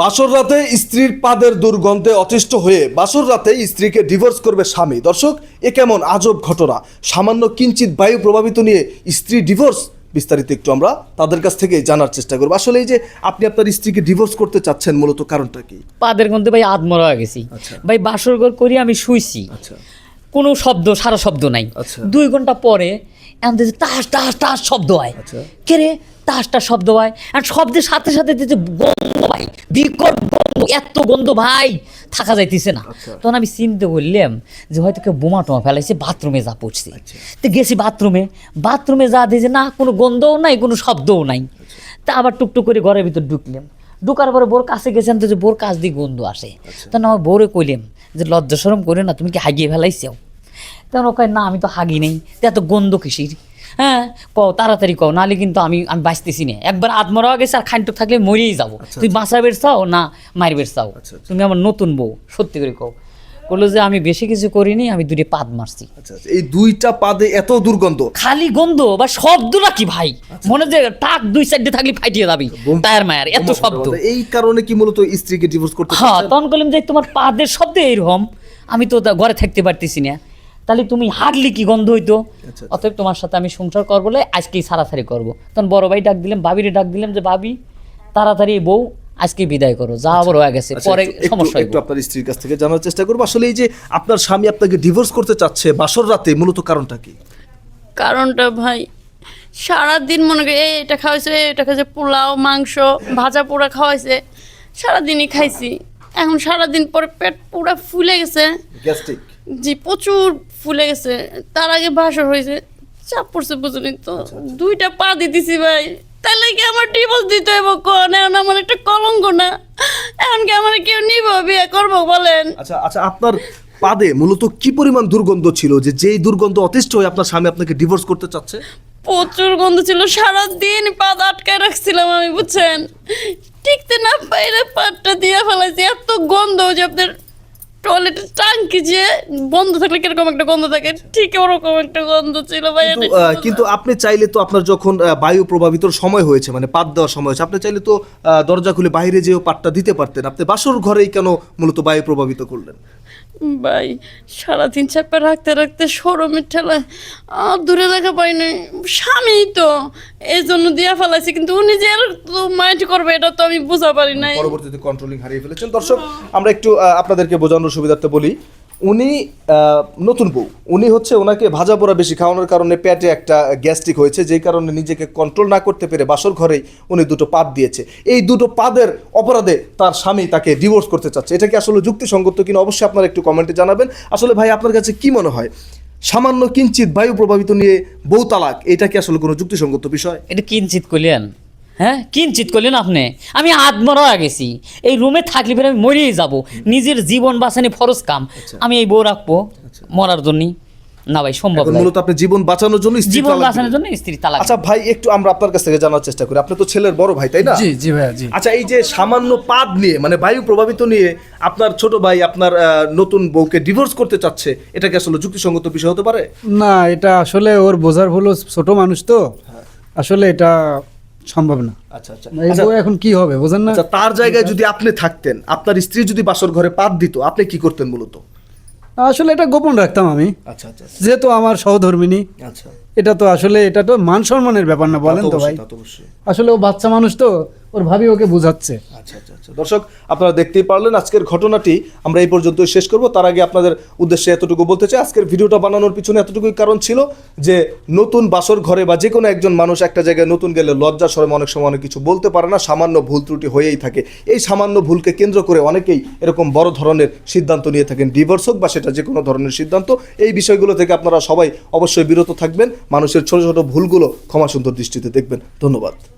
বাসর রাতে স্ত্রীর পাদের দুর্গন্ধে অতিষ্ঠ হয়ে বাসর রাতে স্ত্রীকে ডিভোর্স করবে স্বামী। দর্শক এ কেমন আজব ঘটনা। সামান্য কিঞ্চিত বায়ু প্রভাবিত নিয়ে স্ত্রী ডিভোর্স বিস্তারিত একটু আমরা তাদের কাছ থেকে জানার চেষ্টা করব। আসলে এই যে আপনি আপনার স্ত্রীকে ডিভোর্স করতে চাচ্ছেন মূলত কারণটা কি? পাদের গন্ধে ভাই আদমরা হয়ে গেছি। আচ্ছা। ভাই বাসর ঘর করি আমি শুইছি। আচ্ছা। কোনো শব্দ সারা শব্দ নাই। আচ্ছা। দুই ঘণ্টা পরে এমন তাস টাস টাস শব্দ হয়। আচ্ছা। কে রে? তাস টাস শব্দ হয়। আর শব্দের সাথে সাথে যে গন্ধ ভাই বিকট গন্ধ এত গন্ধ ভাই থাকা যাইতেছে না। আচ্ছা। তখন আমি চিন্তা করলাম যে হয়তো কেউ বোমা টোমা ফেলাইছে বাথরুমে যা পড়ছে। আচ্ছা। তো গেছি বাথরুমে। বাথরুমে যা দিয়েছে না কোনো গন্ধও নাই কোনো শব্দও নাই। তা আবার টুকটুক করে ঘরের ভিতর ঢুকলাম। ঢুকার পরে বোর কাছে গেছেন তো যে বোর কাছ দিয়ে গন্ধ আসে। তখন আমার বউরে কইলাম যে লজ্জা সরম করে না তুমি কি হাগিয়ে ফেলাইছো? তখন ও কয় না আমি তো হাগি নেই। তো এত গন্ধ কিসির? হ্যাঁ কও তাড়াতাড়ি কও নাহলে কিন্তু আমি আমি বাঁচতেছি না। একবার আত্মরা গেছে আর খানটুক থাকলে মরেই যাব। তুই বাঁচা বের চাও না মায়ের বের চাও? আচ্ছা, আচ্ছা। তুমি আমার নতুন বউ সত্যি করে কও। বলল যে আমি বেশি কিছু করিনি আমি দুটি পাদ মারছি। আচ্ছা আচ্ছা। এই দুইটা পাদে এত দুর্গন্ধ। খালি গন্ধ বা শব্দটা কি ভাই? মনে যে টাক দুই সাইডে থাকলে ফাইটিয়ে যাবি টায়ার মায়ার এত শব্দ। এই কারণে কি মূলত স্ত্রীকে ডিভোর্স করতে হ্যাঁ তখন বললাম যে তোমার পাদের শব্দ এরকম আমি তো ঘরে থাকতে পারতেছি না। তাহলে তুমি হাগলি কি গন্ধ হইতো? আচ্ছা। অতএব তোমার সাথে আমি সংসার করব বলে আজকেই সারাসারি করব। তখন বড় ভাই ডাক দিলাম ভাবিরে ডাক দিলাম যে ভাবি তাড়াতাড়ি বউ আজকে বিদায় করো যা আবার হয়ে গেছে আচ্ছা, পরে সমস্যা একটু আপনার স্ত্রীর কাছ থেকে জানার চেষ্টা করব। আসলে এই যে আপনার স্বামী আপনাকে ডিভোর্স করতে চাচ্ছে বাসর রাতে মূলত কারণটা কি? কারণটা ভাই সারাদিন মনে করি এই এটা খাওয়াইছে এই এটা খাইছে পোলাও মাংস ভাজা পোড়া খাওয়াইছে সারাদিনই খাইছি। এখন সারাদিন পরে পেট পুরা ফুলে গেছে গ্যাস্ট্রিক? জি প্রচুর ফুলে গেছে। তার আগে বাসর হয়েছে চাপ পড়ছে বুঝলি তো। দুইটা পা দিতেছি ভাই। তাহলে কি আমার ডিভোর্স দিতে হইব কোন? এখন আমার একটা কলঙ্ক না। এখন কি আমার কেউ নিব বিয়ে করব বলেন? আচ্ছা আচ্ছা আপনার পাদে মূলত কি পরিমাণ দুর্গন্ধ ছিল যে যেই দুর্গন্ধ অতিষ্ঠ হয়ে আপনার স্বামী আপনাকে ডিভোর্স করতে চাচ্ছে? প্রচুর গন্ধ ছিল সারাদিন পা আটকায় রাখছিলাম আমি বুঝছেন? টিকতে না পাইলে পাটটা দিয়ে ফেলাইছি এত গন্ধ যে আপনার টয়লেটের টাঙ্কি যে বন্ধ থাকলে কীরকম একটা গন্ধ থাকে? ঠিক ওরকম একটা গন্ধ ছিল ভাই কিন্তু, আপনি চাইলে তো আপনার যখন বায়ু প্রভাবিত সময় হয়েছে মানে পাত দেওয়ার সময় হয়েছে আপনি চাইলে তো দরজা খুলে বাইরে যেও পাটটা দিতে পারতেন। আপনি বাসর ঘরেই কেন মূলত বায়ু প্রভাবিত করলেন? ভাই সারাদিন চাপে রাখতে রাখতে সরমের ঠেলায় আর দূরে রাখা পাই নাই। স্বামী তো এই জন্য দিয়া ফেলাইছি কিন্তু উনি যে আর মাইন্ড করবে এটা তো আমি বুঝা পারি নাই। পরবর্তীতে কন্ট্রোলিং হারিয়ে ফেলেছেন দর্শক আমরা একটু আপনাদেরকে বোঝানোর সুবিধার্থে বলি উনি নতুন বউ। উনি হচ্ছে ওনাকে ভাজা পোড়া বেশি খাওয়ানোর কারণে পেটে একটা গ্যাস্ট্রিক হয়েছে, যেই কারণে নিজেকে কন্ট্রোল না করতে পেরে বাসর ঘরেই উনি দুটো পাদ দিয়েছে। এই দুটো পাদের অপরাধে তার স্বামী তাকে ডিভোর্স করতে চাচ্ছে। এটা কি আসলে যুক্তিসঙ্গত কিনা অবশ্যই আপনারা একটু কমেন্টে জানাবেন। আসলে ভাই, আপনার কাছে কি মনে হয়? সামান্য কিঞ্চিত বায়ু প্রভাবিত নিয়ে বউ তালাক, এটা কি আসলে কোনো যুক্তিসঙ্গত বিষয়? এটা কিঞ্চিত করলেন হ্যাঁ? কিঞ্চিত করলেন আপনি? আমি আত্মরা হয়ে গেছি। এই রুমে থাকলে ফের আমি মরেই যাব। নিজের জীবন বাঁচানি ফরজ কাম। আমি এই বউ রাখব মরার জন্যই। না ভাই সম্ভব মূলত আপনি জীবন বাঁচানোর জন্য জীবন বাঁচানোর। জন্য স্ত্রী তালাক আচ্ছা ভাই একটু আমরা আপনার কাছ থেকে জানার চেষ্টা করি। আপনি তো ছেলের বড় ভাই তাই না? জি জি ভাইয়া জি। আচ্ছা এই যে সামান্য পাদ নিয়ে মানে বায়ু প্রভাবিত নিয়ে আপনার ছোট ভাই আপনার আহ, নতুন বউকে ডিভোর্স করতে চাচ্ছে এটা কি আসলে যুক্তিসঙ্গত বিষয় হতে পারে? না এটা আসলে ওর বোঝার হলো ছোট মানুষ তো। আসলে এটা সম্ভব না। আচ্ছা আচ্ছা। এই আচ্ছা, এখন কি হবে বোঝেন না? আচ্ছা তার জায়গায় যদি আপনি থাকতেন আপনার স্ত্রী যদি বাসর ঘরে পাত দিত আপনি কি করতেন মূলত আসলে এটা গোপন রাখতাম আমি। আচ্ছা আচ্ছা। যেহেতু আমার সহধর্মিনী। আচ্ছা। এটা তো আসলে এটা তো মান সম্মানের ব্যাপার না বলেন তো ভাই। আসলে ও বাচ্চা মানুষ তো ওর ভাবি ওকে বোঝাচ্ছে। আচ্ছা আচ্ছা আচ্ছা। দর্শক আপনারা দেখতেই পারলেন আজকের ঘটনাটি। আমরা এই পর্যন্ত শেষ করব। তার আগে আপনাদের উদ্দেশ্যে এতটুকু বলতে চাই আজকের ভিডিওটা বানানোর পিছনে এতটুকুই কারণ ছিল যে নতুন বাসর ঘরে বা যে কোনো একজন মানুষ একটা জায়গায় নতুন গেলে লজ্জা শরম অনেক সময় অনেক কিছু বলতে পারে না সামান্য ভুল ত্রুটি হয়েই থাকে। এই সামান্য ভুলকে কেন্দ্র করে অনেকেই এরকম বড় ধরনের সিদ্ধান্ত নিয়ে থাকেন। ডিভোর্স হোক বা সেটা যে কোনো ধরনের সিদ্ধান্ত এই বিষয়গুলো থেকে আপনারা সবাই অবশ্যই বিরত থাকবেন। মানুষের ছোট ছোট ভুলগুলো ক্ষমা সুন্দর দৃষ্টিতে দেখবেন। ধন্যবাদ।